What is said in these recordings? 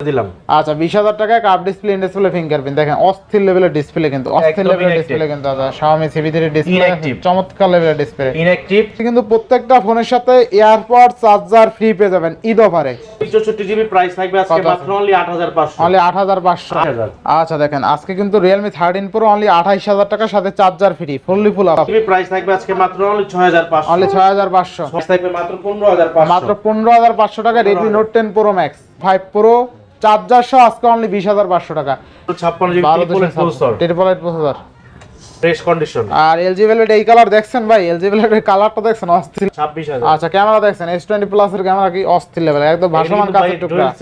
দিলাম। আচ্ছা বিশ হাজার টাকায় কাপ ডিসপ্লে ডিসপ্লে ফিঙ্গারপ্রিন্ট দেখেন অস্থির লেভেলের ডিসপ্লে কিন্তু অস্থির লেভেলের ডিসপ্লে কিন্তু আচ্ছা Xiaomi CV3 ডিসপ্লে চমৎকার লেভেলের ডিসপ্লে ইনঅ্যাক্টিভ কিন্তু প্রত্যেকটা ফোনের সাথে এয়ারপড চার্জার ফ্রি পেয়ে যাবেন ঈদ অফারে চৌষট্টি জিবি প্রাইস থাকবে আজকে মাত্র অনলি অনলি আচ্ছা দেখেন আজকে কিন্তু রিয়েলমি থার্টিন প্রো অনলি আঠাইশ হাজার টাকার সাথে charger free fully full up price থাকবে আজকে মাত্র অনলি অনলি থাকবে টাকা Redmi Note ten Pro Max five Pro charger সহ আজকে অনলি বিশ হাজার পাঁচশো টাকা ছাপ্পান্ন প্রসেসর ফ্রেশ কন্ডিশন আর এলজি ভেলেট এই কালার দেখছেন ভাই? এলজি ভেলেটের কালারটা দেখছেন অস্থির। ছাব্বিশ হাজার। আচ্ছা ক্যামেরা দেখছেন এস টোয়েন্টি প্লাস এর ক্যামেরা কি অস্থির লেভেল একদম ভাসমান টুকরা।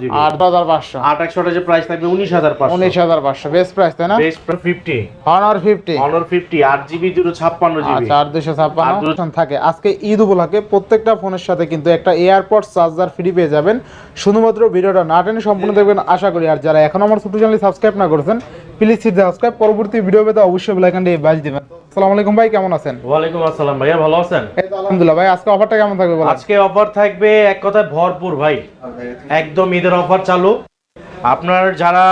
জিবি আট হাজার পাঁচশো। আট একশো যে প্রাইস থাকবে উনিশ হাজার পাঁচশো। উনিশ হাজার পাঁচশো বেস্ট প্রাইস তাই না? Best fifty Honor fifty Honor fifty আট জিবি দুটো ছাপ্পান্ন আচ্ছা আর দুশো আর ছাপ্পান্ন দুশো- থাকে। আজকে ঈদ উপলক্ষে প্রত্যেকটা ফোনের সাথে কিন্তু একটা এয়ারপড চার্জার ফ্রি পেয়ে যাবেন। শুধুমাত্র ভিডিওটা না টেনে সম্পূর্ণ দেখবেন আশা করি। আর যারা এখন আমার ছোট চ্যানেল সাবস্ক্রাইব না করেছেন প্লিজ সিট সাবস্ক্রাইব পরবর্তী ভিডিও পেতে অবশ্যই বেল আইকনটি বাজ দিবেন। আসসালামু আলাইকুম ভাই কেমন আছেন? ওয়ালাইকুম আসসালাম ভাইয়া ভালো আছেন? আলহামদুলিল্লাহ ভাই আজকে অফারটা কেমন থাকবে আজকে অফার থাকবে এক কথায় ভরপুর ভাই। একদম ঈদের অফার চালু। আপনার যারা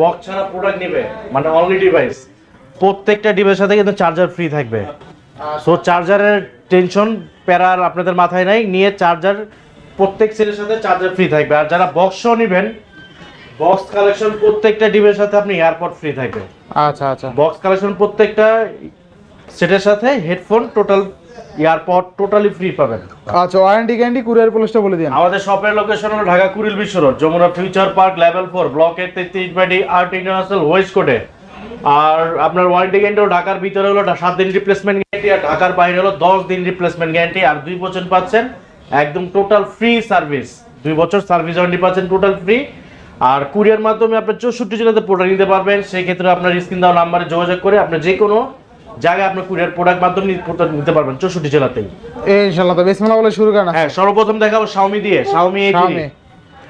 বক্স ছাড়া প্রোডাক্ট নেবে মানে অনলি ডিভাইস প্রত্যেকটা ডিভাইস সাথে কিন্তু চার্জার ফ্রি থাকবে। সো চার্জারের টেনশন প্যারার আপনাদের মাথায় নাই নিয়ে চার্জার প্রত্যেক সেলের সাথে চার্জার ফ্রি থাকবে। আর যারা বক্সও নেবেন বক্স কালেকশন প্রত্যেকটা ডিমের সাথে আপনি এয়ারপড ফ্রি থাকবে। আচ্ছা আচ্ছা। বক্স কালেকশন প্রত্যেকটা সেটের সাথে headphone total AirPod totally free পাবেন। আচ্ছা ওয়ারেন্টি গ্যারান্টি কুরিয়ার পুলিশটা বলে দিন। আমাদের শপের লোকেশন হলো Dhaka Kuril Bishwa Road Jamuna Future Park level four ব্লকের তেত্রিশ বাই আর্ট ইন্টারন্যাশনাল ওয়েস্ট কোডে আর আপনার ওয়ারেন্টি গ্যারান্টি ঢাকার ভিতরে হলো সাত দিন রিপ্লেসমেন্ট গ্যারান্টি আর ঢাকার বাইরে হলো দশ দিন রিপ্লেসমেন্ট গ্যারান্টি আর দুই বছর পাচ্ছেন একদম টোটাল ফ্রি সার্ভিস দুই বছর সার্ভিস ওয়ারেন্টি পাচ্ছেন টোটাল ফ্রি আর কুরিয়ার মাধ্যমে আপনি চৌষট্টি জেলাতে প্রোডাক্ট নিতে পারবেন সেই ক্ষেত্রে আপনার স্ক্রিন দেওয়া নাম্বারে যোগাযোগ করে আপনি যে কোনো জায়গায় আপনার কুরিয়ার প্রোডাক্ট মাধ্যমে নিতে পারবেন চৌষট্টি জেলাতেই। এই ইনশাআল্লাহ তো বিসমিল্লাহ বলে শুরু করেন হ্যাঁ সর্বপ্রথম দেখাবো শাওমি দিয়ে শাওমি এ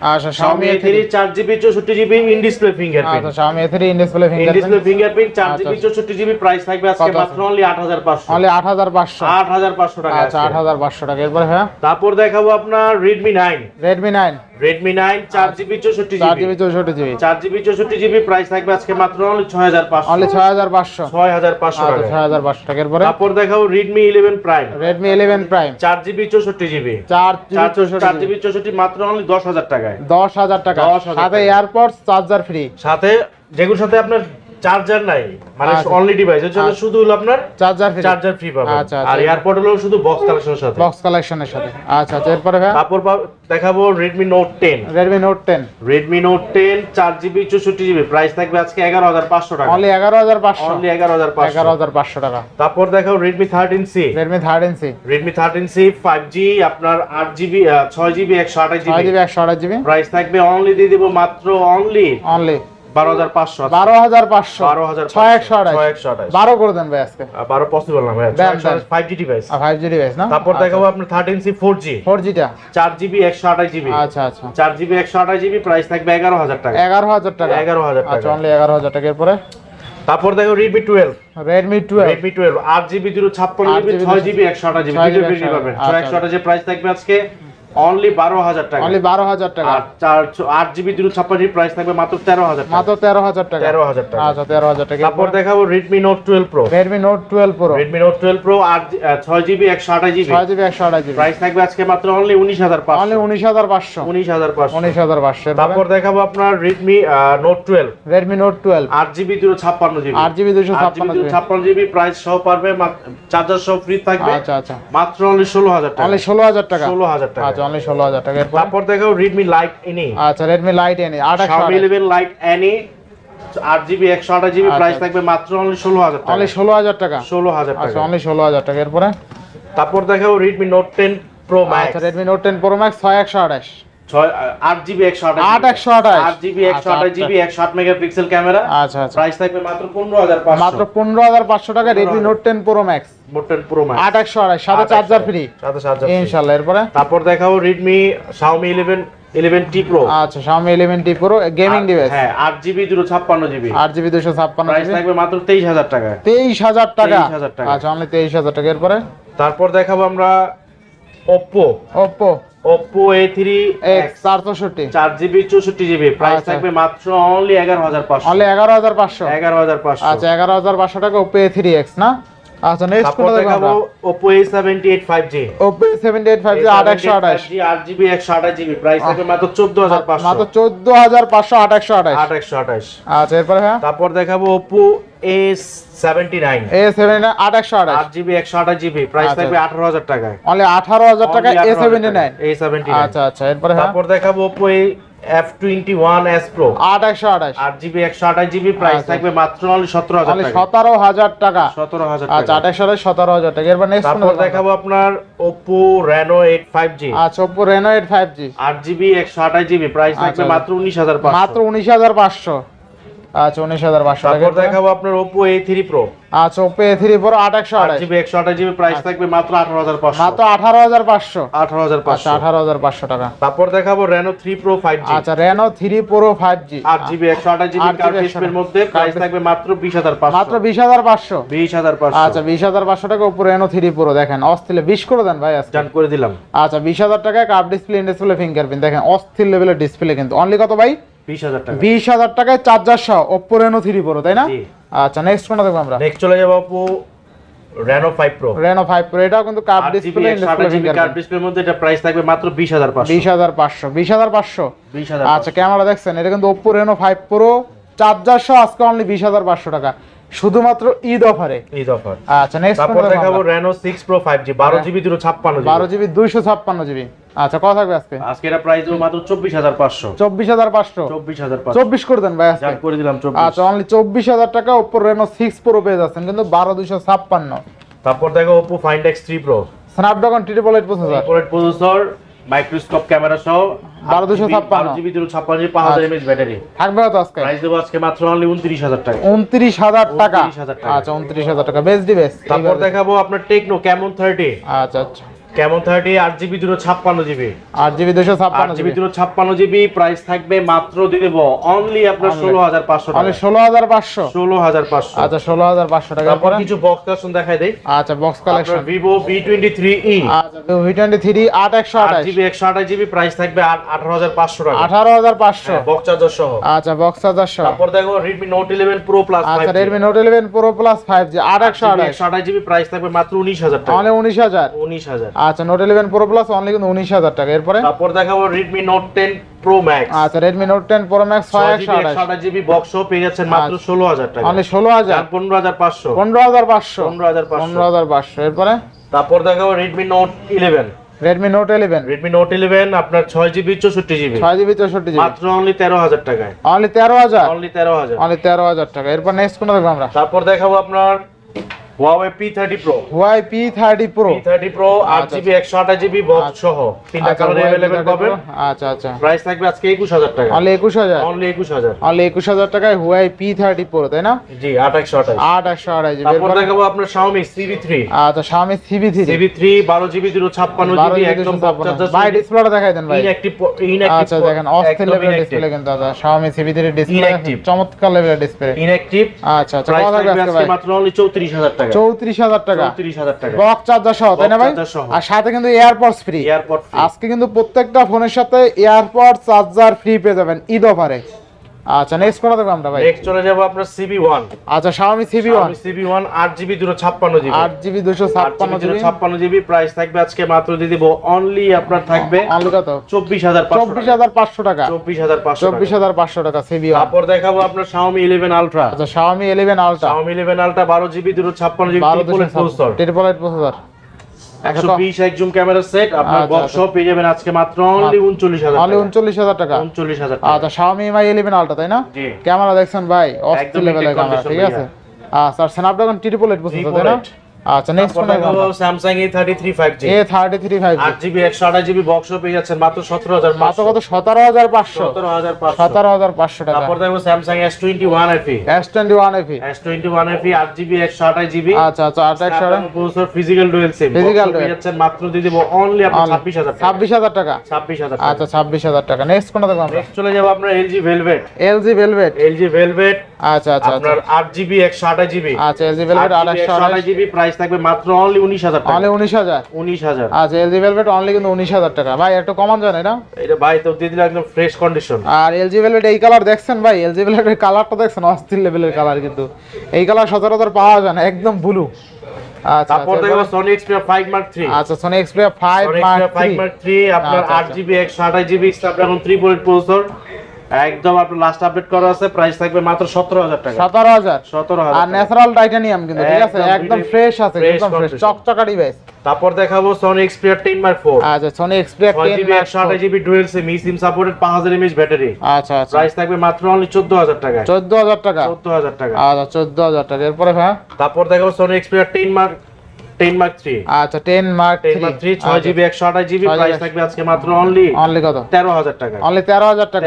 আচ্ছা Xiaomi Xiaomi A3 চার জিবি চৌষট্টি জিবি ইন ডিসপ্লে ফিঙ্গারপ্রিন্ট আচ্ছা Xiaomi A3 in display in display fingerprint fingerprint চার জিবি আচ্ছা। চৌষট্টি জিবি প্রাইস থাকবে আজকে কত আছে? মাত্র অনলি আট হাজার পাঁচশো। অনলি 8500 আট হাজার পাঁচশো টাকা আচ্ছা আজকে। 8500 টাকা। এরপর হ্যাঁ? তারপর দেখাবো আপনার Redmi nine Redmi 9 Redmi nine চার জিবি চৌষট্টি 4 জিবি জিবি 64 জিবি চার জিবি চৌষট্টি জিবি প্রাইস থাকবে আজকে মাত্র অনলি ছয় হাজার পাঁচশো। অনলি 6500 ছয় হাজার পাঁচশো আচ্ছা টাকা 6500 টাকা এরপরে তারপর দেখাও Redmi 11 Prime চার জিবি চৌষট্টি জিবি 4 জিবি চার 64 জিবি চৌষট্টি মাত্র অনলি দশ হাজার টাকায়। 10000 টাকা। সাথে। এয়ারপডস চার্জার ফ্রি সাথে যেগুলোর সাথে আপনার চার্জার নাই। মানে আচ্ছা। অনলি ডিভাইস এর জন্য শুধু হলো আপনার চার্জার চার্জার ফ্রি পাবেন। আচ্ছা, আর আচ্ছা। এয়ারপড হলো শুধু বক্স কালেকশনের সাথে। বক্স কালেকশনের সাথে। আচ্ছা আচ্ছা এরপরে হ্যাঁ তারপর দেখাবো Redmi Note 10 Redmi Note 10 Redmi Note 10 4GB 64GB price থাকবে আজকে 11500 টাকা। অনলি 11500 অনলি 11500 11500 টাকা। তারপর দেখাবো Redmi 13C Redmi 13C Redmi 13C 5G আপনার 8GB 6GB 128GB 6 GB 128 GB price থাকবে অনলি দিয়ে দিব মাত্র অনলি অনলি 12500 12500 12500 6128 6128 12 করে দেন ভাই আজকে। 12 পসিবল না ভাই। দেন, দেন। 5G ডিভাইস আর 5G ডিভাইস না? তারপর দেখাবো আপনার 13C 4G 4G টা? 4GB 128GB আচ্ছা আচ্ছা। 4GB 128GB প্রাইস থাকবে 11000 টাকা। 11000 টাকা? 11000 টাকা। আচ্ছা অনলি 11000 টাকা এরপরে? তারপর দেখো Redmi 12 Redmi 12 Redmi 12 8GB 256GB 8GB 6GB 128GB 6GB দুটো ভেরিয়েন্ট পাবেন। আচ্ছা, 128GB প্রাইস থাকবে আজকে। অনলি 12000 টাকা। অনলি 12000 টাকা। আর 8GB 256GB প্রাইস থাকবে মাত্র 13000 টাকা। মাত্র 13000 টাকা। 13000 টাকা। আচ্ছা 13000 টাকা। তারপর দেখাবো Redmi Note 12 Pro Redmi Note 12 Pro Redmi Note 12 Pro 8 6GB 128GB 6 GB 128 GB. Price থাকবে আজকে মাত্র অনলি 19500 অনলি 19500 19500 19500 তারপর দেখাবো আপনার আহ, Note 12 Redmi Note 12 8 জিবি দুশো ছাপ্পান্ন জিবি। 8 জিবি 256 জিবি ছাপ্পান্ন জিবি। প্রাইস সহ পারবে চার্জার সহ ফ্রি থাকবে। আচ্ছা আচ্ছা। মাত্র অনলি ষোলো হাজার টাকা। অনলি 16000 টাকা। ষোলো হাজার টাকা। অনলি 16000 টাকা। এরপর? তারপর দেখো রেডমি লাইট এনি আচ্ছা Redmi Lite NE 8 Xiaomi 11 Lite NE আট জিবি একশো আঠাশ জিবি আচ্ছা। প্রাইস থাকবে মাত্র অনলি ষোলো হাজার টাকা। অনলি 16000 টাকা? ষোলো হাজার আচ্ছা টাকা। অনলি 16000 টাকা। এরপরে? তারপর দেখো Redmi Note ten Pro Max আচ্ছা Redmi Note 10 Pro Max 6128 ছয় আট জিবি একশো আঠাশ আট একশো। আট জিবি একশো আচ্ছা, জিবি একশো আট মেগাপিক্সেল ক্যামেরা। আচ্ছা আচ্ছা। প্রাইস থাকবে মাত্র পনেরো হাজার মাত্র পাঁচশো টাকা Redmi Note 10 Pro Max Note ten Pro Max 8128 সাথে চার্জার ফ্রি সাথে চার্জার এরপরে? তারপর দেখাবো রেডমি Xiaomi 11 11T Pro আচ্ছা Xiaomi 11T Pro gaming device হ্যাঁ 8GB 256GB 8GB 256 price GB থাকবে মাত্র 23000 টাকা। 23000 টাকা? 23,000 টাকা। আচ্ছা অনলি 23000 টাকা এরপরে? তারপর দেখাবো আমরা ওপ্পো ওপ্পো চার চৌষট্টি। চার জিবি চৌষট্টি জিবি। প্রাইস। থাকবে মাত্র অনলি এগারো হাজার পাঁচশো। অনলি এগারো হাজার পাঁচশো। এগারো হাজার পাঁচশো। আচ্ছা এগারো হাজার পাঁচশো টাকা Oppo এ থ্রি এক্স না? আচ্ছা নেক্সট কোনটা দেখাবো Oppo A78 5G Oppo A78 5G 8128 জি 8GB 128GB প্রাইস থাকবে মাত্র 14500 মাত্র 14500 8128 8128 আচ্ছা এরপর হ্যাঁ? তারপর দেখাবো Oppo A79 A79 8128 8GB 128GB price থাকবে 18000 টাকায়। Only 18000 টাকায় A79 A79 আচ্ছা আচ্ছা এরপর হ্যাঁ? তারপর দেখাবো Oppo A F21 S Pro 8128 8GB 128GB price থাকবে মাত্র 17000 টাকা। 17000 টাকা। 17000 টাকা। আচ্ছা 8128 17000 টাকা। এরপর নেক্সট তারপর দেখাবো আপনার Oppo Reno 8 5G আচ্ছা Oppo Reno 8 5G 8GB 128GB price থাকবে মাত্র 19500 মাত্র 19500 আচ্ছা উনিশ হাজার পাঁচশো টাকা। দেখাবো আপনার ওপ্পো এ থ্রি প্রো আচ্ছা ওপো এ থ্রি প্রো আট একশো আট জিবি একশো আঠাশ জিবি প্রাইস থাকবে মাত্র আঠারো হাজার পাঁচশো। মাত্র আঠারো হাজার পাঁচশো। আঠারো হাজার আচ্ছা পাঁচশো আঠারো হাজার পাঁচশো টাকা। তারপর দেখাবো Reno three Pro five G আচ্ছা Reno three Pro five G আট জিবি একশো আঠাশ জিবি কার্ড মধ্যে প্রাইস থাকবে মাত্র বিশ হাজার মাত্র বিশ হাজার পাঁচশো। বিশ হাজার আচ্ছা বিশ হাজার পাঁচশো টাকা উপরে রেনো থ্রি প্রো দেখেন। অস্থির বিশ করে দেন ভাই আজকে। করে দিলাম। আচ্ছা বিশ হাজার টাকায় curve display in display fingerprint দেখেন অস্থির লেভেলের ডিসপ্লে কিন্তু। অনলি কত ভাই? বিশ হাজার টাকায় চার্জার সহ তাই না? আচ্ছা নেক্সট কোনটা আমরা? নেক্সট চলে Reno 5 Pro Reno 5 Pro কিন্তু কার্ভ ডিসপ্লে কার্ভ ডিসপ্লের মধ্যে এটা প্রাইস থাকবে মাত্র 20500 20500 20500 আচ্ছা ক্যামেরা দেখছেন এটা কিন্তু Oppo Reno 5 Pro চার্জার সহ আজকে অনলি 20500 টাকা। শুধুমাত্র ঈদ অফারে। ঈদ অফার। আচ্ছা নেক্সট তারপর দেখাবো Reno 6 Pro 5G 12GB 256GB 12GB 256GB আচ্ছা কথা থাকবে আজকে? আজকে এটা প্রাইস দেবো মাত্র চব্বিশ হাজার পাঁচশো। চব্বিশ হাজার পাঁচশো? চব্বিশ হাজার পাঁচশো। চব্বিশ করে দেন ভাই আজকে? জান করে দিলাম চব্বিশ। আচ্ছা অনলি চব্বিশ হাজার টাকা ওপো রেনো সিক্স প্রো পেয়ে যাচ্ছেন কিন্তু বারো দুইশো ছাপ্পান্ন। তারপর দেখো X three Pro Snapdragon triple eight processor corporate processor microscope camera সহ। 1256 জিবি দুটো ছাপ্পান্ন জিবি পাঁচ হাজার এমএচ ব্যাটারি থাকবে তো আজকে? প্রাইস দেবো আজকে মাত্র অনলি উনত্রিশ হাজার টাকা। উনত্রিশ হাজার টাকা। 29,000 টাকা। আচ্ছা উনত্রিশ হাজার টাকা। বেস্ট বেস্ট তারপর দেখাবো আপনার টেকনো কেমন থার্টি আচ্ছা আচ্ছা। কেমন থার্টি? আট জিবি দুটো ছাপ্পান্ন জিবি। আট জিবি দুশো ছাপ্পান্ন জিবি দুটো ছাপ্পান্ন জিবি প্রাইস থাকবে মাত্র দেবো অনলি আপনার ষোলো হাজার পাঁচশো অনলি ষোলো হাজার পাঁচশো? ষোলো হাজার পাঁচশো। আচ্ছা ষোলো হাজার পাঁচশো টাকা তারপর কিছু বক্স কালেকশন দেখাই দেই। আচ্ছা box collection Vivo V twenty three E আচ্ছা ভি টোয়েন্টি থ্রি আট একশো আঠাশ। জিবি একশো আঠাশ জিবি প্রাইস থাকবে আঠারো হাজার পাঁচশো টাকা। আঠারো হাজার পাঁচশো। বক্স চার্জার সহ। আচ্ছা বক্স চার্জারশো তারপর দেখো Redmi Note eleven Pro plus আচ্ছা Redmi Note eleven Pro plus five G আট একশো আঠাশ। আঠাশ জিবি প্রাইস থাকবে মাত্র উনিশ হাজার টাকা। অনলি উনিশ হাজার। উনিশ হাজার। আচ্ছা Note eleven Pro plus only কিন্তু উনিশ হাজার টাকা। এরপরে? তারপর দেখাবো Redmi Note ten Pro Max আচ্ছা Redmi Note ten Pro Max ছয় একশো আঠাশ জিবি বক্স সহ পেয়ে যাচ্ছেন মাত্র আচ্ছা। ষোলো হাজার টাকা। অনলি ষোলো হাজার? পনেরো হাজার পাঁচশো। পনেরো হাজার পাঁচশো। পনেরো হাজার পনেরো হাজার পাঁচশো। এরপরে? তারপর দেখাবো Redmi Note eleven Redmi Note eleven Redmi Note eleven আপনার ছয় জিবি চৌষট্টি জিবি ছয় জিবি চৌষট্টি জিবি মাত্র অনলি তেরো হাজার টাকায়। অনলি তেরো হাজার? অনলি তেরো হাজার। অনলি তেরো হাজার টাকা। এরপর নেক্সট কোনটা দেখব আমরা? তারপর দেখাবো আপনার Huawei P30 Pro P thirty Pro P30 Pro আট আচ্ছা, জিবি একশো আঠাশ জিবি বক্স সহ। তিনটা কালার অ্যাভেলেবেল পাবেন। আচ্ছা আচ্ছা। প্রাইস থাকবে আজকে একুশ হাজার টাকা। অনলি একুশ হাজার। অনলি একুশ হাজার। অনলি একুশ হাজার টাকায় হুয়াই পি থার্টি প্রো তাই না? জি আট একশো আঠাশ। আট একশো আড়াই জিবি তারপর দেখাবো আপনার Xiaomi CV3 আচ্ছা বারো জিবি জিবি একদম ভাই ডিসপ্লেটা দেখাই দেন ভাই। ইনঅ্যাক্টিভ আচ্ছা দেখেন অস্থির লেভেলের ডিসপ্লে কিন্তু আচ্ছা স্বামী সিবি ডিসপ্লে চমৎকার লেভেলের ডিসপ্লে ইনঅ্যাক্টিভ আচ্ছা আচ্ছা প্রাইস থাকবে আজকে মাত্র অনলি চৌত্রিশ হাজার টাকা। চৌত্রিশ হাজার টাকা। চৌত্রিশ হাজার টাকা। বক্স চার্জার সহ তাই না ভাই। আর সাথে কিন্তু এয়ারপডস ফ্রি আজকে কিন্তু প্রত্যেকটা ফোনের সাথে এয়ারপড চার্জার ফ্রি পেয়ে যাবেন ঈদ অফারে। আচ্ছা নেক্সট কোনটা দেখব আমরা ভাই? নেক্সট চলে যাব আপনার সিবি ওয়ান আচ্ছা Xiaomi CB one CB one আট জিবি দুটো ছাপ্পান্ন জিবি আট জিবি দুশো ছাপ্পান্ন জিবি ছাপ্পান্ন জিবি প্রাইস থাকবে আজকে মাত্র দিয়ে দিব অনলি আপনার থাকবে অনলি কত? চব্বিশ হাজার চব্বিশ হাজার পাঁচশো টাকা। চব্বিশ হাজার পাঁচশো চব্বিশ হাজার পাঁচশো টাকা সিবি ওয়ান তারপর দেখাবো আপনার Xiaomi 11 Ultra আচ্ছা Xiaomi 11 Ultra Xiaomi 11 Ultra বারো জিবি দুটো ছাপ্পান্ন জিবি বারো দুশো প্রসেসর ট্রিপল প্রসেসর একশো বিশ এক জুম ক্যামেরা সেট আপনার আচ্ছা, বক্স আচ্ছা। পেয়ে যাবেন আজকে মাত্র অনলি উনচল্লিশ হাজার অনলি উনচল্লিশ হাজার টাকা? উনচল্লিশ হাজার আচ্ছা Xiaomi Mi 11 Ultra তাই না? জি। ক্যামেরা দেখছেন ভাই অস্থির লেভেলের ঠিক ক্যামেরা ঠিক আছে? আচ্ছা স্ন্যাপড্রাগন ট্রিপল এইট প্রসেসর তাই না? আচ্ছা নেক্সট কোন এ থার্টি থ্রি ফাইভ আট জিবি একশো আঠাশ জিবি বক্স পেয়ে যাচ্ছেন মাত্র সতেরো হাজার মাত্র কত? সতেরো হাজার পাঁচশো। সতেরো হাজার পাঁচশো। সতেরো হাজার পাঁচশো টাকা। তারপর এফি এস টোয়েন্টি ওয়ান এফি আট জিবি একশো আঠাশ জিবি আচ্ছা আচ্ছা আট একশো processor physical dual SIM Physical পেয়ে যাচ্ছেন মাত্র দিয়ে দেবো অনলি আপনার ছাব্বিশ হাজার ছাব্বিশ হাজার টাকা? ছাব্বিশ হাজার আচ্ছা ছাব্বিশ হাজার টাকা। নেক্সট কোনটা দেখব আমরা? নেক্সট চলে যাব আপনার LG Velvet LG Velvet LG Velvet আচ্ছা আচ্ছা আপনার আট জিবি একশো আঠাশ জিবি আচ্ছা এলজি ভেলভেট আঠাশশো আঠাশ জিবি প্রাইস থাকবে মাত্র অনলি উনিশ হাজার টাকা। অনলি উনিশ হাজার? উনিশ হাজার। আচ্ছা এলজি ভেলভেট অনলি কিন্তু উনিশ হাজার টাকা। ভাই একটু কমান যান এটা। এটা ভাই তো দিয়ে দিলে একদম ফ্রেশ কন্ডিশন আর এলজি ভেলভেট এই কালার দেখছেন ভাই? এলজি ভেলভেটের কালারটা দেখছেন? অস্থির লেভেলের কালার কিন্তু। এই কালার সচরাচর পাওয়া যায় না একদম ব্লু আচ্ছা তারপর দেখব Sony Xperia five Mark three আচ্ছা Sony Xperia five Sony Mark Xperia five three Mark three আপনার আচ্ছা, আট আচ্ছা। জিবি একশো আঠাশ GB Snapdragon three port processor একদম আপনি লাস্ট আপডেট করা আছে প্রাইস থাকবে মাত্র 17000 টাকা। 17000 17000 আর ন্যাচারাল টাইটানিয়াম কিন্তু ঠিক আছে? একদম ফ্রেশ আছে একদম ফ্রেশ চকচকাড়ি ডিভাইস তারপর দেখাবো Sony Xperia 10 Mark 4 আচ্ছা Sony Xperia 10 Mark 4 GB dual SIM e SIM supported 5000 mAh battery আচ্ছা আচ্ছা। প্রাইস থাকবে মাত্র অনলি 14000 টাকা। 14000 টাকা? 14000 টাকা। আচ্ছা 14000 টাকা। এরপরে হ্যাঁ? তারপর দেখাবো Sony Xperia 10 Mark 10 হাজার 3 টাকা? অনলি 13000 টাকা।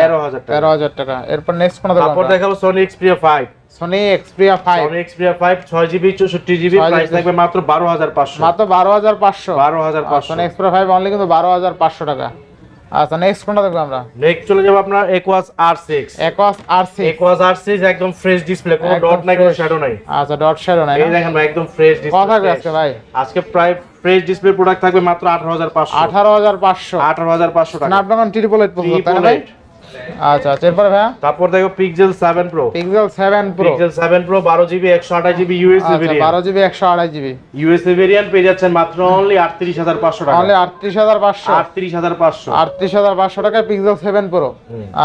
13000 টাকা। এরপর নেক্সট কোন দেখাবো তারপর দেখাবো Sony Xperia 5 Sony Xperia 5 Sony Xperia 5 6 GB 64 GB price থাকবে মাত্র 12500 মাত্র 12500 12500 Sony Xperia 5 অনলি কিন্তু 12500 টাকা। আচ্ছা নেক্সট কোনটা দেখব আমরা? নেক্সট চলে যাব আপনার Aquos R six X R six Aquos R six একদম ফ্রেশ ডিসপ্লে কোনো ডট নাই কোনো। শ্যাডো নাই। আচ্ছা ডট শ্যাডো নাই এই দেখেন ভাই একদম ফ্রেশ ডিসপ্লে কথা আজকে ভাই? আজকে প্রায় ফ্রেশ ডিসপ্লে প্রোডাক্ট থাকবে মাত্র আঠারো হাজার পাঁচশো। আঠারো হাজার পাঁচশো। আঠারো হাজার পাঁচশো টাকা। স্ন্যাপড্রাগন ট্রিপল এইট প্রসেসর তাই না ভাই? 388 আচ্ছা আচ্ছা এরপরে ভাই তারপর দেখো Pixel seven Pro Pixel seven Pro Pixel seven Pro বারো জিবি একশো আঠাশ জিবি ইউএসএ আচ্ছা ভেরিয়েন্ট বারো জিবি একশো আড়াই জিবি ইউএসএ ভেরিয়েন্ট পেয়ে যাচ্ছেন মাত্র অনলি আটত্রিশ হাজার পাঁচশো টাকা। অনলি আটত্রিশ হাজার পাঁচশো। আটত্রিশ হাজার পাঁচশো। আটত্রিশ হাজার পাঁচশো টাকায় পিক্সেল সেভেন প্রো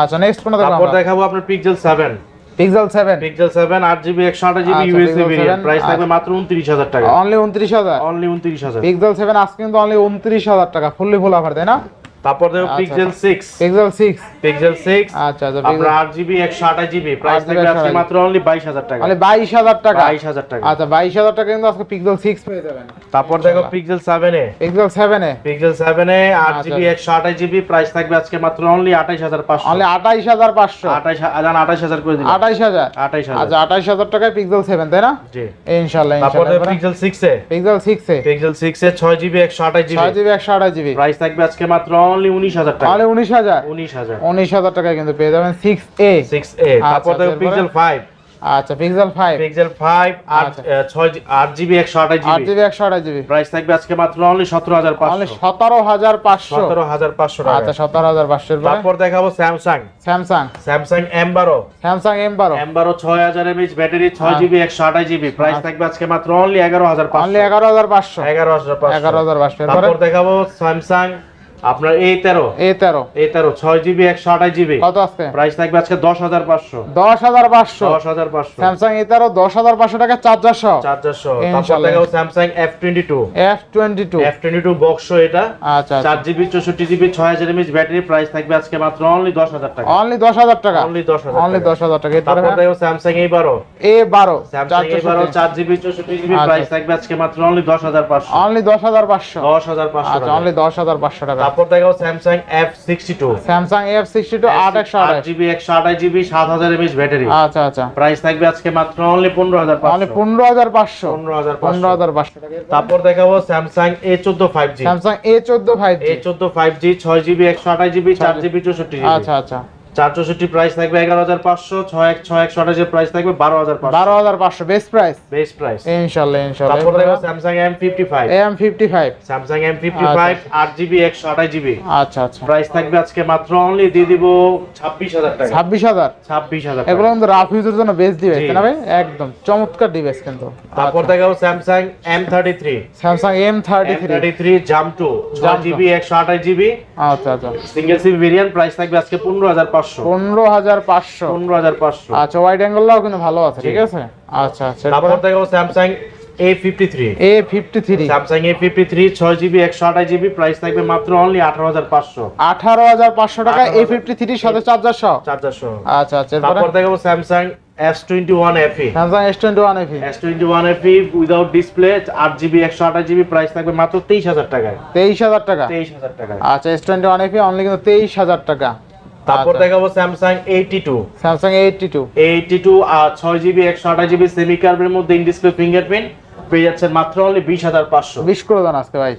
আচ্ছা নেক্সট কোনটা দেখব তারপর দেখাবো আপনার Pixel seven Pixel seven Pixel seven আট জিবি একশো আঠাশ জিবি আচ্ছা, ইউএসএ Pixel ভেরিয়েন্ট প্রাইস থাকবে আচ্ছা। মাত্র উনত্রিশ হাজার টাকা। অনলি উনত্রিশ হাজার। অনলি উনত্রিশ হাজার। পিক্সেল সেভেন আজকে কিন্তু অনলি উনত্রিশ হাজার টাকা ফুললি ফুল অফার তাই না? তারপর দেখো। Pixel six Pixel six Pixel six আচ্ছা আচ্ছা আপনার আট জিবি প্রাইস 8GB থাকবে আজকে মাত্র অনলি বাইশ হাজার টাকা। অনলি বাইশ হাজার টাকা? বাইশ হাজার টাকা। আচ্ছা বাইশ হাজার টাকা কিন্তু আজকে পিক্সেল সিক্স পেয়ে যাবেন। তারপর দেখো পিক্সেল সেভেন এ। পিক্সেল সেভেনে পিক্সেল সেভেন এ আট আচ্ছা। জিবি প্রাইস থাকবে আজকে মাত্র অনলি আঠাইশ হাজার পাঁচশো। অনলি আঠাইশ হাজার পাঁচশো। আঠাইশ হাজার আঠাইশ হাজার করে দিলাম। আঠাইশ হাজার? আঠাইশ আচ্ছা হাজার আঠাইশ হাজার টাকায় পিক্সেল সেভেন তাই না? জি। ইনশাল্লাহ তারপর পিক্সেল সিক্স এ। পিক্সেল সিক্সে পিক্সেল সিক্স এ ছয় জিবি একশো আঠাশ জিবি ছয় জিবি একশো আঠাশ জিবি প্রাইস থাকবে আজকে মাত্র অনলি উনিশ হাজার টাকা। টাকায় কিন্তু পেয়ে যাবেন এ আচ্ছা, তারপর দেখো পিক্সেল ফাইভ আচ্ছা পিক্সেল পিক্সেল আচ্ছা। প্রাইস থাকবে আজকে মাত্র অনলি টাকা। আচ্ছা তারপর Samsung Samsung Samsung Samsung battery price থাকবে আজকে মাত্র তারপর দেখাবো স্যামসাং আপনার এই তেরো এ তেরো এই তেরো ছয় জিবি একশো আঠাশ জিবি কত আসছে প্রাইস থাকবে আজকে দশ হাজার পাঁচশো দশ হাজার পাঁচশো দশ হাজার পাঁচশো স্যামসাং এ তেরো দশ হাজার পাঁচশো টাকা চার্জার সহ Samsung F twenty two F twenty two F twenty two box এটা আচ্ছা চার জিবি চৌষট্টি জিবি ছয় হাজার এমএইচ ব্যাটারি প্রাইস থাকবে আজকে মাত্র অনলি দশ হাজার টাকা অনলি দশ হাজার টাকা অনলি দশ হাজার অনলি দশ হাজার টাকা তারপর দেখো স্যামসাং এই বারো এ বারো স্যামসাং এই বারো চার জিবি চৌষট্টি জিবি আচ্ছা। প্রাইস থাকবে আজকে মাত্র অনলি দশ হাজার পাঁচশো অনলি দশ হাজার পাঁচশো দশ হাজার পাঁচশো আচ্ছা অনলি দশ হাজার পাঁচশো টাকা তারপর দেখো Samsung F sixty two Samsung F sixty two আট একশো আট জিবি একশো আঠাশ জিবি সাত হাজার এমএস ব্যাটারি। আচ্ছা আচ্ছা। প্রাইস থাকবে আজকে মাত্র অনলি পনেরো হাজার অনলি পনেরো হাজার পাঁচশো। পনেরো হাজার পনেরো হাজার পাঁচশো। তারপর দেখাবো স্যামসাং এ চোদ্দ ফাইভ জি স্যামসাং এ চোদ্দ ফাইভ এ চোদ্দ ফাইভ জি ছয় জিবি একশো আঠাশ জিবি চার জিবি চৌষট্টি আচ্ছা আচ্ছা। চার চৌষট্টি প্রাইস থাকবে এগারো হাজার পাঁচশো ছয় এক ছয় একশো আঠাশের প্রাইস থাকবে বারো হাজার বারো হাজার পাঁচশো বেস্ট প্রাইস বেস্ট প্রাইস ইনশাল্লাহ তারপর ইনশাল্লাহ Samsung M fifty five M fifty five Samsung M fifty five আট জিবি একশো আঠাশ জিবি আচ্ছা আচ্ছা। প্রাইস থাকবে আজকে মাত্র অনলি দিয়ে দিব ছাব্বিশ হাজার টাকা। ছাব্বিশ হাজার? ছাব্বিশ হাজার এগুলো কিন্তু রাফ ইউজের জন্য বেস্ট ডিভাইস। না ভাই একদম চমৎকার ডিভাইস কিন্তু। তারপর দেখাবো Samsung M thirty three Samsung M thirty three thirty three জাম টু ছয় জিবি একশো আঠাশ জিবি আচ্ছা আচ্ছা। সিঙ্গেল সিম ভেরিয়েন্ট প্রাইস থাকবে আজকে পনেরো হাজার পাঁচশো। পনেরো হাজার পাঁচশো। পনেরো হাজার পাঁচশো। আচ্ছা ওয়াইড অ্যাঙ্গেলটাও কিন্তু ভালো আছে ঠিক আছে? আচ্ছা আচ্ছা। তারপর স্যামসাং জিবি একশো আঠাশ জিবি প্রাইস থাকবে মাত্র অনলি আঠারো হাজার পাঁচশো। আঠারো হাজার পাঁচশো টাকা এ ফিফটি থ্রির সাথে চার্জার সহ চার্জার সহ আচ্ছা আচ্ছা তারপর দেখাবো Samsung S twenty one S twenty one FE without display price থাকবে মাত্র হাজার টাকায়। তেইশ হাজার টাকা? আচ্ছা S twenty one FE only কিন্তু তেইশ হাজার টাকা। তারপর আচ্ছা। দেখাবো Samsung eighty two Samsung eighty two eighty two আর ছয় জিবি একশো আঠাশ জিবি সেমি কার্ভের মধ্যে ইন ডিসপ্লে ফিঙ্গারপ্রিন্ট পেয়ে যাচ্ছেন মাত্র অনলি বিশ হাজার পাঁচশো। বিশ করে দেন আজকে ভাই।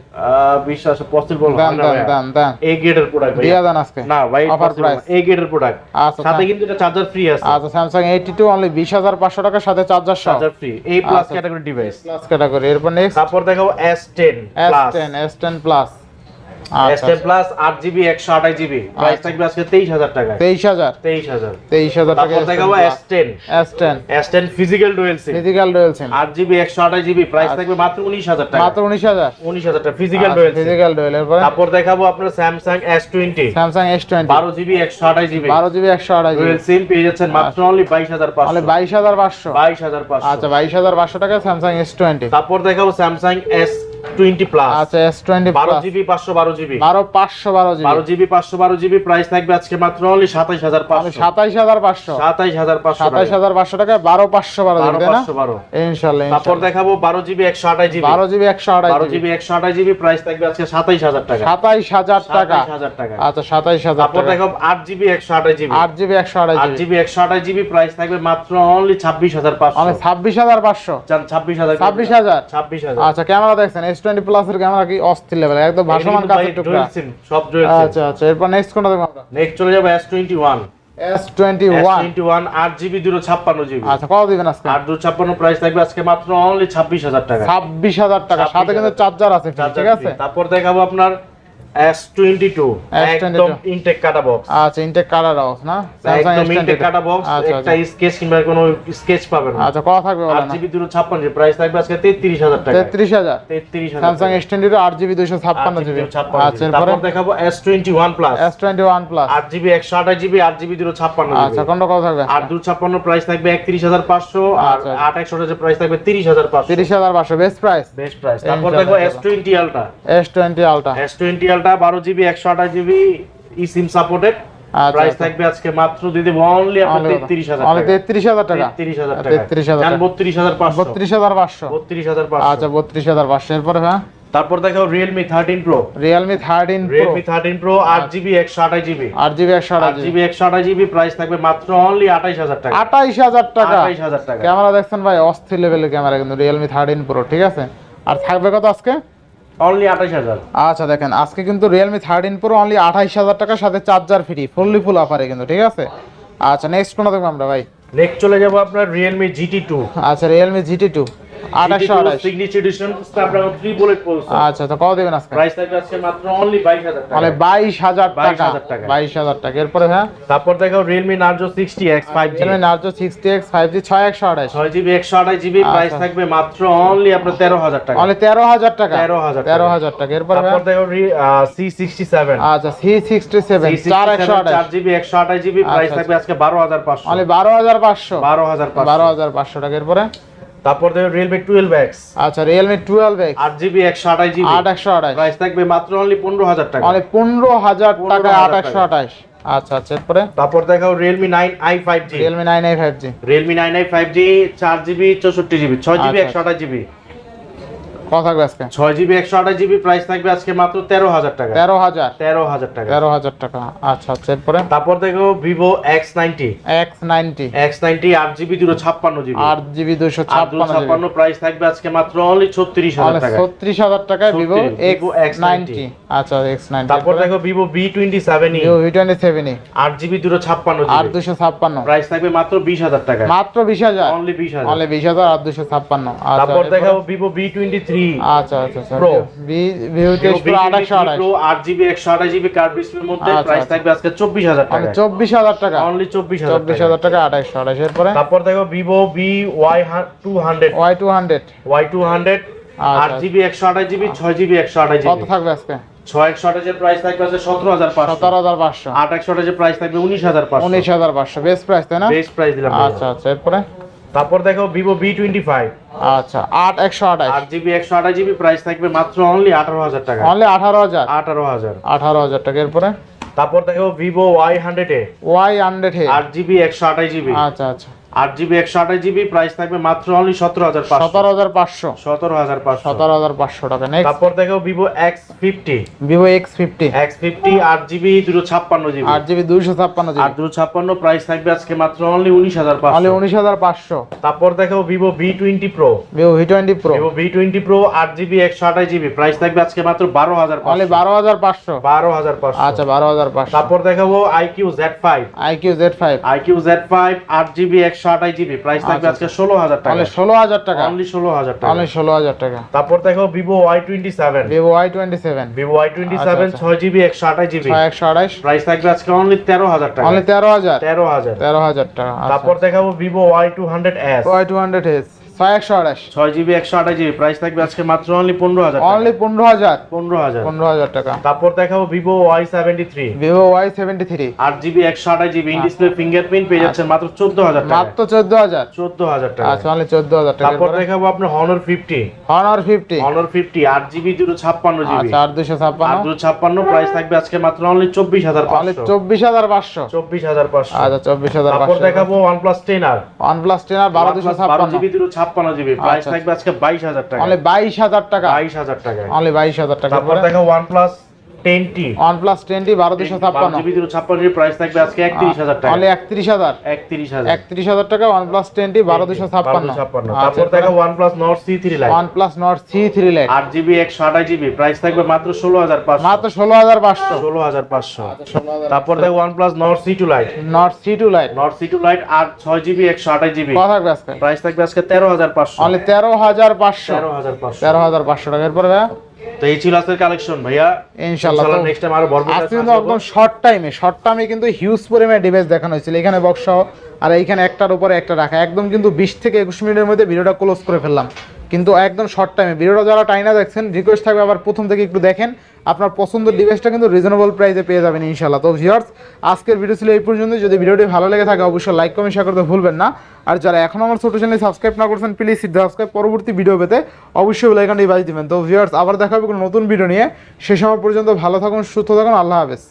বিশ আসে পসিবল দেন দেন দেন এই গ্রেডের প্রোডাক্ট দিয়া দেন আজকে। না ভাই অফার প্রাইস এই গ্রেডের প্রোডাক্ট আচ্ছা সাথে কিন্তু এটা চার্জার ফ্রি আছে। আচ্ছা স্যামসাং এইটি টু অনলি বিশ হাজার পাঁচশো টাকার সাথে চার্জার সহ। চার্জার ফ্রি এই plus. Category device plus category এরপর নেক্সট তারপর দেখাবো S ten S plus ten S ten plus S আচ্ছা। টেন প্লাস আট জিবি একশো আঠাশ জিবি প্রাইস। থাকবে আজকে তেইশ হাজার টাকা তেইশ হাজার? তেইশ হাজার। তেইশ হাজার টাকা তারপর দেখাবো S ten S ten S ten physical dual SIM physical dual SIM আট জিবি একশো আঠাশ জিবি প্রাইস থাকবে মাত্র টাকা। মাত্র উনিশ হাজার। টাকা physical dual SIM physical dual এরপরে? তারপর দেখাবো আপনার Samsung S twenty Samsung S বারো জিবি একশো আঠাশ জিবি বারো জিবি একশো আঠাশ জিবি ডুয়েল সিম পেয়ে যাচ্ছেন মাত্র অনলি বাইশ হাজার তাহলে পাঁচশো বাইশ হাজার পাঁচশো। বাইশ হাজার পাঁচশো। আচ্ছা বাইশ হাজার পাঁচশো টাকা স্যামসাং এস টোয়েন্টি তারপর দেখাবো স্যামসাং এস টোয়েন্টি প্লাস আচ্ছা এস টোয়েন্টি বারো জিবি পাঁচশো বারো জিবি বারো পাঁচশো বারো জিবি বারো জিবি পাঁচশো বারো জিবি প্রাইস থাকবে আজকে মাত্র অনলি সাতাইশ হাজার পাঁচশো। সাতাইশ হাজার পাঁচশো। সাতাইশ হাজার পাঁচশো সাতাইশ হাজার পাঁচশো টাকা বারো পাঁচশো বারো বারো জিবি পাঁচশো বারো। ইনশাল্লাহ তারপর দেখাবো বারো জিবি একশো আঠাশ জিবি বারো জিবি একশো আঠাশ বারো জিবি একশো আঠাশ জিবি প্রাইস থাকবে আজকে সাতাইশ হাজার টাকা। সাতাইশ হাজার টাকা। হাজার টাকা। আচ্ছা সাতাইশ হাজার তারপর দেখাবো আট জিবি একশো আঠাশ জিবি আট জিবি একশো আঠাশ আট জিবি একশো আঠাশ জিবি প্রাইস থাকবে মাত্র অনলি ছাব্বিশ হাজার পাঁচশো। মানে ছাব্বিশ হাজার পাঁচশো। ছাব্বিশ হাজার ছাব্বিশ হাজার। ছাব্বিশ হাজার। আচ্ছা ক্যামেরা দেখছেন এস টোয়েন্টি প্লাস এর ক্যামেরা কি অস্থির লেভেল একদম ভাসমান কাছের টুকরা। সব ডুয়েল আচ্ছা আচ্ছা এরপর নেক্সট কোনটা দেখব আমরা? নেক্সট চলে যাব S twenty one S twenty one twenty one আট জিবি দুটো ছাপ্পান্ন জিবি আচ্ছা কত দিবেন আজকে? আট দুটো ছাপ্পান্ন প্রাইস থাকবে আজকে মাত্র অনলি ছাব্বিশ হাজার টাকা। ছাব্বিশ হাজার টাকা সাথে কিন্তু চার্জার আছে ঠিক আছে? তারপর দেখাবো আপনার S22 একদম ইনটেক কাটা বক্স আচ্ছা ইনটেক কালার অফ না? একদম ইনটেক কাটা বক্স আচ্ছা একটা আচ্ছা স্কেচ কিংবা কোনো স্কেচ পাবেন আচ্ছা কত থাকবে বলেন জিবি দুটো ছাপ্পান্ন জিবি প্রাইস থাকবে আজকে তেত্রিশ হাজার টাকা তেত্রিশ হাজার? তেত্রিশ হাজার স্যামসাং এস টোয়েন্টি আট জিবি দুইশো ছাপ্পান্ন জিবি আচ্ছা এরপরে? দেখাবো S twenty one plus S twenty one plus আট জিবি একশো আঠাশ জিবি আট জিবি দুটো ছাপ্পান্ন আচ্ছা কোনটা কত থাকবে? দু ছাপ্পান্ন প্রাইস থাকবে একত্রিশ হাজার পাঁচশো আর আচ্ছা। আট একশো প্রাইস থাকবে পাঁচশো। তিরিশ হাজার পাঁচশো বেস্ট প্রাইস বেস্ট প্রাইস তারপর দেখো এস ইনশাআল্লাহ। টোয়েন্টি আলটা এস টোয়েন্টি আলটা বারো জিবি একশো আঠাশ GB e SIM supported price. থাকবে আজকে মাত্র দিদি অনলি আপনার তেত্রিশ হাজার অনলি টাকা। তেত্রিশ হাজার টাকা? আচ্ছা এরপরে হ্যাঁ? তারপর দেখো প্রাইস থাকবে মাত্র অনলি আঠাইশ হাজার টাকা। আঠাইশ হাজার টাকা। আঠাইশ হাজার টাকা। ক্যামেরা দেখছেন ভাই অস্থির লেভেলের ক্যামেরা কিন্তু রিয়েলমি থার্টিন প্রো ঠিক আছে? আর থাকবে কত আজকে? অনলি আঠাইশ হাজার। আচ্ছা দেখেন আজকে কিন্তু রিয়েলমি থার্টিন প্রো অনলি আঠাইশ হাজার টাকার সাথে চার্জার ফ্রি ফুললি ফুল অফারে কিন্তু ঠিক আছে? আচ্ছা নেক্সট কোনটা দেখব আমরা ভাই? নেক্সট চলে যাব আপনার রিয়েলমি জিটি টু আচ্ছা রিয়েলমি জিটি টু আঠাশশো আঠাশ। সিগনেচার এডিশন আপনার থ্রি বুলেট পড়ছে আচ্ছা তো কত দেবেন আজকে? প্রাইস থাকবে আজকে মাত্র অনলি বাইশ হাজার টাকা। মানে বাইশ হাজার টাকা। বাইশ হাজার টাকা। এরপরে হ্যাঁ? তারপর দেখো Realme Narzo sixty X five G Narzo sixty X five G ছয় একশো আঠাশ। ছয় জিবি একশো আঠাশ জিবি প্রাইস আচ্ছা। থাকবে মাত্র অনলি আপনার তেরো হাজার টাকা। অনলি তেরো হাজার টাকা। 13,000 তেরো হাজার টাকা। এরপরে তারপর দেখো সি সিক্সটি সেভেন আচ্ছা সি সিক্সটি সেভেন চার একশো আঠাশ। চার জিবি একশো আঠাশ জিবি প্রাইস আচ্ছা, থাকবে আজকে বারো হাজার পাঁচশো। অনলি বারো হাজার পাঁচশো। বারো হাজার বারো হাজার পাঁচশো টাকা। এরপরে? তারপর দেবে Realme 12X আচ্ছা Realme 12X 8GB 128GB 8128 price থাকবে মাত্র অনলি 15000 টাকা অনলি 15000 টাকা 8128 আচ্ছা আচ্ছা এরপরে তারপর দেখাও Realme 9i 5G Realme 9i 5G Realme 9i 5G 4GB 64GB 6GB 128GB কত থাকবে আজকে? ছয় জিবি একশো আঠাশ জিবি প্রাইস থাকবে আজকে মাত্র তেরো হাজার টাকা। তেরো হাজার। তেরো হাজার টাকা। তেরো হাজার টাকা। আচ্ছা আচ্ছা এরপরে? তারপর দেখো Vivo X ninety X ninety X ninety আট জিবি দুটো ছাপ্পান্ন জিবি। আট জিবি দুশো ছাপ্পান্ন প্রাইস থাকবে আজকে মাত্র অনলি ছত্রিশ হাজার টাকা ছত্রিশ হাজার টাকায় ভিভো এক্স নাইনটি আচ্ছা এক্স নাইনটি তারপর দেখো Vivo V twenty seven V twenty seven আট জিবি দুটো ছাপ্পান্ন আট দুশো ছাপ্পান্ন। প্রাইস থাকবে মাত্র বিশ হাজার টাকা মাত্র বিশ হাজার? অনলি বিশ হাজার। অনলি বিশ হাজার আট দুশো ছাপ্পান্ন। আচ্ছা তারপর? দেখাবো ভিভো বি টোয়েন্টি থ্রি আচ্ছা আচ্ছা আচ্ছা। প্রো প্রো আট জিবি একশো আঠাশ জিবি কার্ড ডিসপ্লের মধ্যে প্রাইস। থাকবে আজকে চব্বিশ হাজার টাকা। চব্বিশ হাজার টাকা। অনলি চব্বিশ হাজার টাকা। হাজার টাকা আঠাশশো তারপর দেখো Vivo V Y two hundred Y two hundred Y two hundred আচ্ছা, আট জিবি একশো আঠাশ জিবি ছয় জিবি একশো আঠাশ কত থাকবে আজকে? ছয় একশো আঠাশের প্রাইস থাকবে আছে সতেরো হাজার পাঁচশো। সতেরো হাজার পাঁচশো। আট একশো আঠাশের প্রাইস থাকবে উনিশ হাজার পাঁচশো। উনিশ হাজার পাঁচশো। বেস্ট প্রাইস তাই না? বেস্ট প্রাইস দিলাম। আচ্ছা আচ্ছা। এরপরে? তারপর দেখো ভিভো বি টোয়েন্টি ফাইভ আচ্ছা আট একশো আঠাশ। আট জিবি একশো আঠাশ জিবি প্রাইস থাকবে মাত্র অনলি আঠারো হাজার টাকা। অনলি আঠারো হাজার? আঠারো হাজার। আঠারো হাজার টাকা এরপরে? তারপর দেখো Vivo Y hundred A Y hundred A আট জিবি একশো আঠাশ জিবি। আচ্ছা আচ্ছা। আট জিবি একশো আঠাশ জিবি প্রাইস থাকবে মাত্র অনলি সতেরো হাজার সতেরো হাজার পাঁচশো। সতেরো হাজার পাঁচশো। সতেরো হাজার পাঁচশো টাকা। তারপর দেখো Vivo X fifty Vivo X fifty X fifty আট জিবি দুশো ছাপ্পান্ন জিবি। আট জিবি দুইশো ছাপ্পান্ন জিবি। দুশো ছাপ্পান্ন প্রাইস থাকবে আজকে মাত্র অনলি উনিশ হাজার পাঁচশো। উনিশ হাজার পাঁচশো। তারপর দেখো Vivo V twenty Pro Vivo V twenty Pro Vivo V twenty Pro আট জিবি একশো আঠাশ জিবি। প্রাইস থাকবে আজকে মাত্র বারো হাজার তাহলে বারো হাজার পাঁচশো। বারো হাজার পাঁচশো। আচ্ছা বারো হাজার পাঁচশো। তারপর দেখাবো iQOO Z five iQOO Z five iQOO Z five আট জিবি একশো আঠাশ জিবি প্রাইস থাকবে আচ্ছা, আজকে ষোলো হাজার টাকা। ষোলো হাজার টাকা। অনলি ষোলো হাজার টাকা। তাহলে ষোলো হাজার টাকা। তারপর দেখো Vivo Y twenty seven Vivo Y twenty seven Vivo Y twenty আচ্ছা, সেভেন আচ্ছা। ছয় জিবি একশো আঠাশ জিবি একশো আড়াইশ প্রাইস থাকবে আজকে অনলি তেরো হাজার টাকা। তাহলে তেরো হাজার। তেরো হাজার। তেরো হাজার টাকা আচ্ছা। তারপর দেখাবো Vivo Y two hundred S Y two hundred S ছয় একশো আড়াইশ। ছয় জিবি একশো আঠাশ জিবি প্রাইস থাকবে আজকে মাত্র অনলি পনেরো হাজার অনলি পনেরো হাজার। পনেরো হাজার। পনেরো হাজার টাকা। তারপর দেখাবো থ্রি ভিভো সেভেন্টি থ্রি আট জিবি একশো আঠাশ জিবি ইন ডিসপ্লে ফিঙ্গারপ্রিন্ট পেয়ে যাচ্ছেন মাত্র চোদ্দ হাজার টাকা। মাত্র চোদ্দ হাজার। চোদ্দ হাজার টাকা। আচ্ছা অনলি টাকা। তারপর দেখাবো আপনার Honor fifty Honor fifty Honor fifty আট জিবি দুটো ছাপ্পান্ন জিবি আচ্ছা আট দুশো আট ছাপ্পান্ন দুটো ছাপ্পান্ন প্রাইস থাকবে আজকে মাত্র অনলি চব্বিশ হাজার তাহলে পাঁচশো চব্বিশ হাজার পাঁচশো। চব্বিশ হাজার পাঁচশো। আচ্ছা চব্বিশ হাজার তারপর পাঁচশো। দেখাবো আর। প্লাস টেন আর বারো দুশো জিবি দুটো ছাপ্পান্ন জিবি প্রাইস আচ্ছা, থাকবে আজকে বাইশ হাজার টাকা। অনলি বাইশ হাজার টাকা। বাইশ হাজার টাকা অনলি বাইশ হাজার টাকা তারপর দেখো ten T OnePlus ten T বারো দুশো ছাপ্পান্ন। জিবি দুটো ছাপ্পান্ন প্রাইস থাকবে আজকে একত্রিশ হাজার টাকা। অনলি একত্রিশ হাজার। একত্রিশ হাজার। একত্রিশ হাজার টাকা ওয়ান প্লাস টেনটি বারো দুশো ছাপ্পান্ন। ছাপ্পান্ন তারপর দেখো OnePlus Nord C three lite OnePlus Nord C three lite আট জিবি একশো আঠাশ জিবি প্রাইস থাকবে মাত্র ষোলো হাজার পাঁচশো। মাত্র ষোলো হাজার পাঁচশো। ষোলো হাজার পাঁচশো। তারপর দেখো OnePlus Nord C two lite Nord C two lite Nord C two lite আট ছয় জিবি একশো আঠাশ জিবি কথা থাকবে আজকে। প্রাইস থাকবে আজকে তেরো হাজার পাঁচশো। অনলি তেরো হাজার পাঁচশো। তেরো হাজার পাঁচশো। তেরো হাজার পাঁচশো টাকা। এরপরে তো এই ছিল আজকের কালেকশন ভাইয়া। ইনশাল্লাহ নেক্সট টাইম আরও বড় আজকে কিন্তু একদম শর্ট টাইমে শর্ট টাইমে কিন্তু হিউজ পরিমাণে ডিভাইস দেখানো হয়েছিল। এখানে বক্স আর এইখানে একটার উপরে একটা রাখা। একদম কিন্তু বিশ থেকে একুশ মিনিটের মধ্যে ভিডিওটা ক্লোজ করে ফেললাম। কিন্তু একদম শর্ট টাইমে ভিডিওটা যারা টাইনা দেখছেন রিকোয়েস্ট থাকবে আবার প্রথম থেকে একটু দেখেন। আপনার পছন্দের ডিভাইসটা কিন্তু রিজনেবল প্রাইসে পেয়ে যাবেন ইনশাল্লাহ তো ভিউয়ার্স আজকের ভিডিও ছিল এই পর্যন্ত যদি ভিডিওটি ভালো লেগে থাকে, অবশ্যই লাইক কমেন্ট শেয়ার করতে ভুলবেন না। আর যারা এখন আমার ছোটো চ্যানেল সাবস্ক্রাইব না করছেন প্লিজ সিদ্ধ সাবস্ক্রাইব পরবর্তী ভিডিও পেতে অবশ্যই লাইকানটি বাজিয়ে দিবেন। তো ভিউয়ার্স আবার দেখা হবে কোনো নতুন ভিডিও নিয়ে। সে সময় পর্যন্ত ভালো থাকুন, সুস্থ থাকুন। আল্লাহ হাফেজ।